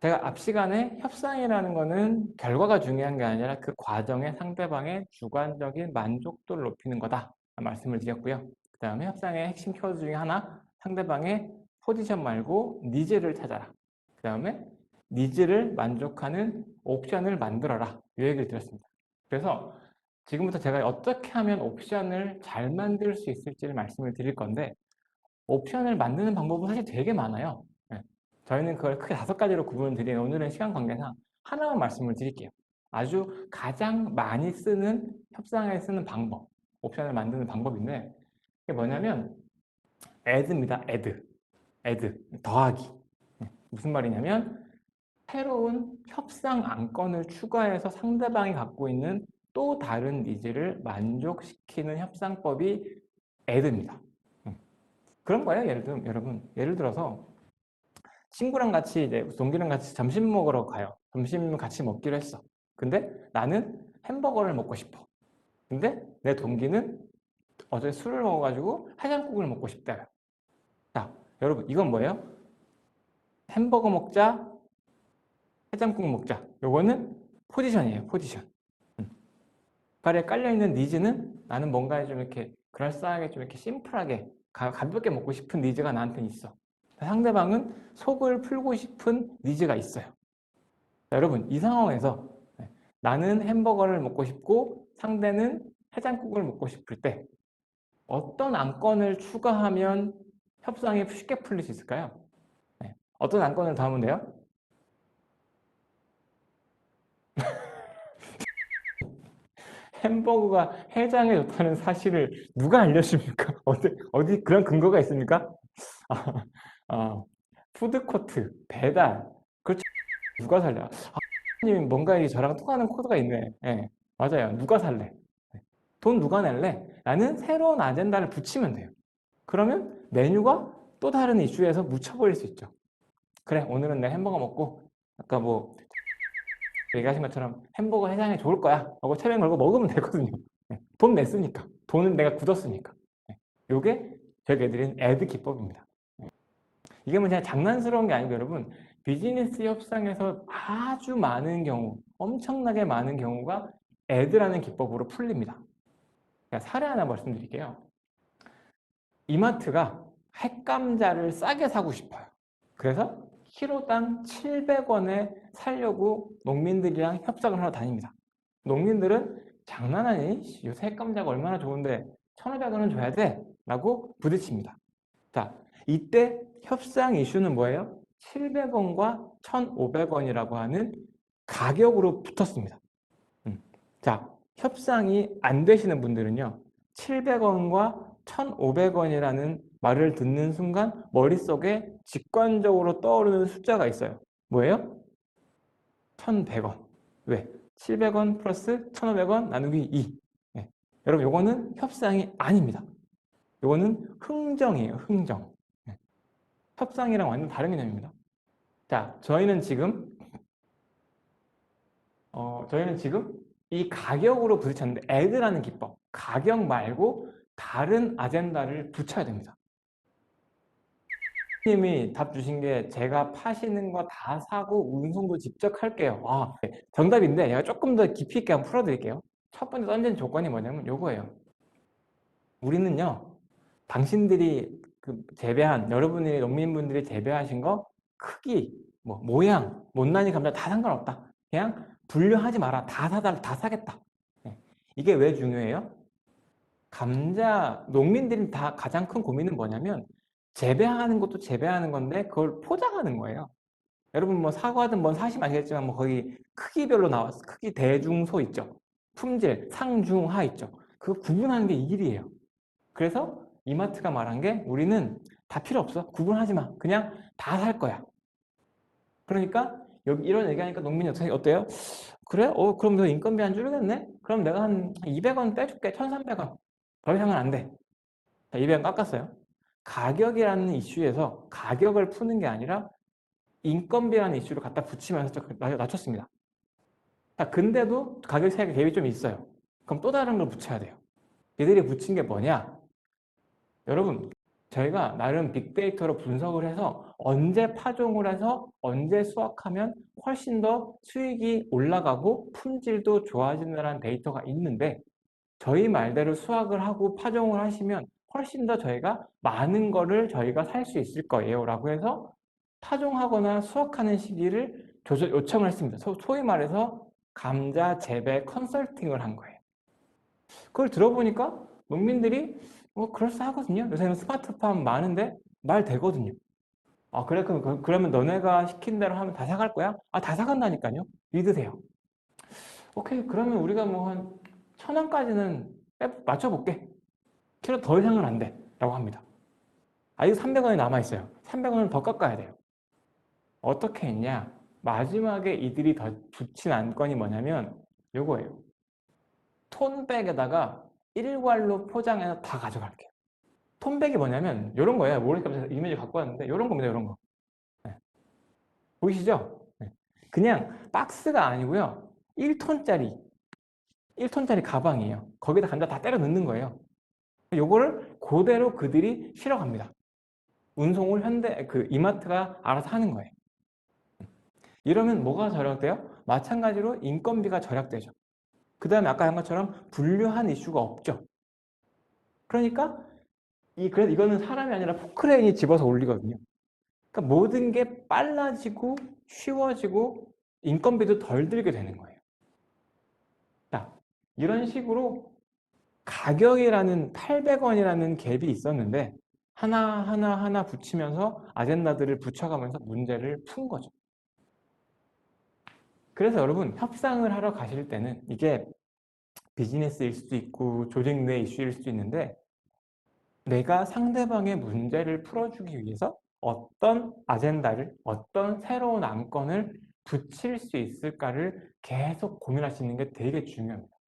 제가 앞 시간에 협상이라는 거는 결과가 중요한 게 아니라 그 과정에 상대방의 주관적인 만족도를 높이는 거다 말씀을 드렸고요. 그 다음에 협상의 핵심 키워드 중에 하나 상대방의 포지션 말고 니즈를 찾아라. 그 다음에 니즈를 만족하는 옵션을 만들어라. 이 얘기를 드렸습니다. 그래서 지금부터 제가 어떻게 하면 옵션을 잘 만들 수 있을지를 말씀을 드릴 건데 옵션을 만드는 방법은 사실 되게 많아요. 네. 저희는 그걸 크게 다섯 가지로 구분을 드리는 오늘은 시간 관계상 하나만 말씀을 드릴게요. 아주 가장 많이 쓰는 협상에 쓰는 방법, 옵션을 만드는 방법인데 그게 뭐냐면 add입니다. add, add, 더하기. 네. 무슨 말이냐면 새로운 협상 안건을 추가해서 상대방이 갖고 있는 또 다른 니즈를 만족시키는 협상법이 add입니다. 그런 거예요. 예를 들면 여러분 예를 들어서 친구랑 같이 이제 동기랑 같이 점심 먹으러 가요. 점심 같이 먹기로 했어. 근데 나는 햄버거를 먹고 싶어. 근데 내 동기는 어제 술을 먹어가지고 해장국을 먹고 싶다. 자, 여러분 이건 뭐예요? 햄버거 먹자, 해장국 먹자. 요거는 포지션이에요. 포지션. 발에 깔려있는 니즈는 나는 뭔가 좀 이렇게 그럴싸하게 좀 이렇게 심플하게 가, 가볍게 먹고 싶은 니즈가 나한테 있어. 상대방은 속을 풀고 싶은 니즈가 있어요. 자, 여러분 이 상황에서 네, 나는 햄버거를 먹고 싶고 상대는 해장국을 먹고 싶을 때 어떤 안건을 추가하면 협상이 쉽게 풀릴 수 있을까요? 네, 어떤 안건을 더 하면 돼요? 햄버거가 해장에 좋다는 사실을 누가 알려줍니까? 어디, 어디 그런 근거가 있습니까? 아, 아, 푸드코트, 배달, 그렇죠. 누가 살래? 아, 님 뭔가 이 저랑 통하는 코드가 있네. 네, 맞아요. 누가 살래? 네. 돈 누가 낼래? 라는 새로운 아젠다를 붙이면 돼요. 그러면 메뉴가 또 다른 이슈에서 묻혀버릴 수 있죠. 그래, 오늘은 내 햄버거 먹고, 아까 뭐 얘기하신 것처럼 햄버거 해장에 좋을 거야 하고 체면 걸고 먹으면 되거든요 네. 돈 냈으니까 돈은 내가 굳었으니까 네. 저희가 드린 애드 기법입니다 네. 이게 뭐 그냥 장난스러운 게 아니고 여러분 비즈니스 협상에서 아주 많은 경우 엄청나게 많은 경우가 애드라는 기법으로 풀립니다 사례 하나 말씀드릴게요 이마트가 핵감자를 싸게 사고 싶어요 그래서 키로당 700원에 살려고 농민들이랑 협상을 하러 다닙니다. 농민들은 장난하니? 요새 핵감자가 얼마나 좋은데 1,500원은 줘야 돼? 라고 부딪힙니다. 자, 이때 협상 이슈는 뭐예요? 700원과 1,500원이라고 하는 가격으로 붙었습니다. 음. 자, 협상이 안 되시는 분들은요. 700원과 1,500원이라는 말을 듣는 순간 머릿속에 직관적으로 떠오르는 숫자가 있어요. 뭐예요? 1,100원. 왜? 700원 플러스 1,500원 나누기 2. 네. 여러분, 요거는 협상이 아닙니다. 요거는 흥정이에요, 흥정. 네. 협상이랑 완전 다른 개념입니다. 자, 저희는 지금, 어, 저희는 지금 이 가격으로 부딪혔는데, 애드라는 기법, 가격 말고 다른 아젠다를 붙여야 됩니다. 님이 답 주신 게 제가 파시는 거 다 사고 운송도 직접 할게요. 아, 네. 정답인데 제가 조금 더 깊이 있게 한번 풀어드릴게요. 첫 번째 던진 조건이 뭐냐면 요거예요. 우리는요, 당신들이 그 재배한 여러분들이 농민분들이 재배하신 거 크기, 뭐 모양, 못난이 감자 다 상관없다. 그냥 분류하지 마라. 다 사달, 다 사겠다. 네. 이게 왜 중요해요? 감자 농민들이 다 가장 큰 고민은 뭐냐면 재배하는 것도 재배하는 건데 그걸 포장하는 거예요. 여러분 뭐 사과든 뭔 사시면 아시겠지만 뭐 거기 크기별로 나왔어. 크기 대중소 있죠. 품질 상중하 있죠. 그 구분하는 게 일이에요. 그래서 이마트가 말한 게 우리는 다 필요 없어. 구분하지 마. 그냥 다 살 거야. 그러니까 여기 이런 얘기하니까 농민이 어떻게 어때요? 그래? 어 그럼 너 인건비 안 줄겠네? 그럼 내가 한 200원 빼줄게. 1,300원. 더 이상은 안 돼. 자, 200원 깎았어요. 가격이라는 이슈에서 가격을 푸는 게 아니라 인건비라는 이슈를 갖다 붙이면서 낮췄습니다. 자, 근데도 가격 차이가 갭이 좀 있어요. 그럼 또 다른 걸 붙여야 돼요. 얘들이 붙인 게 뭐냐? 여러분, 저희가 나름 빅데이터로 분석을 해서 언제 파종을 해서 언제 수확하면 훨씬 더 수익이 올라가고 품질도 좋아진다는 데이터가 있는데 저희 말대로 수확을 하고 파종을 하시면 훨씬 더 저희가 많은 거를 저희가 살 수 있을 거예요 라고 해서 파종하거나 수확하는 시기를 조절 요청을 했습니다. 소, 소위 말해서 감자 재배 컨설팅을 한 거예요. 그걸 들어보니까 농민들이 뭐 그럴싸하거든요. 요새는 스마트팜 많은데 말 되거든요. 아 그래 그럼 그- 그러면 너네가 시킨 대로 하면 다 사갈 거야? 아 다 사간다니까요. 믿으세요. 오케이 그러면 우리가 뭐 한 천 원까지는 빼- 맞춰볼게. 키로 더 이상은 안 돼. 라고 합니다. 아직 300원이 남아있어요. 300원은 더 깎아야 돼요. 어떻게 했냐? 마지막에 이들이 더 붙인 안건이 뭐냐면 요거예요. 톤백에다가 일괄로 포장해서 다 가져갈게요. 톤백이 뭐냐면 이런 거예요. 모르니까 이미지 갖고 왔는데 이런 겁니다. 이런 거. 네. 보이시죠? 네. 그냥 박스가 아니고요. 1톤짜리 1톤짜리 가방이에요. 거기다 감자 다 때려 넣는 거예요. 요거를 그대로 그들이 실어갑니다. 운송을 현대 그 이마트가 알아서 하는 거예요. 이러면 뭐가 절약돼요? 마찬가지로 인건비가 절약되죠. 그 다음에 아까 한 것처럼 분류한 이슈가 없죠. 그러니까 이 그래서 이거는 사람이 아니라 포크레인이 집어서 올리거든요. 그러니까 모든 게 빨라지고 쉬워지고 인건비도 덜 들게 되는 거예요. 자, 이런 식으로 가격이라는 800원이라는 갭이 있었는데 하나 하나 하나 붙이면서 아젠다들을 붙여가면서 문제를 푼 거죠. 그래서 여러분 협상을 하러 가실 때는 이게 비즈니스일 수도 있고 조직 내 이슈일 수도 있는데 내가 상대방의 문제를 풀어주기 위해서 어떤 아젠다를 어떤 새로운 안건을 붙일 수 있을까를 계속 고민하시는 게 되게 중요합니다.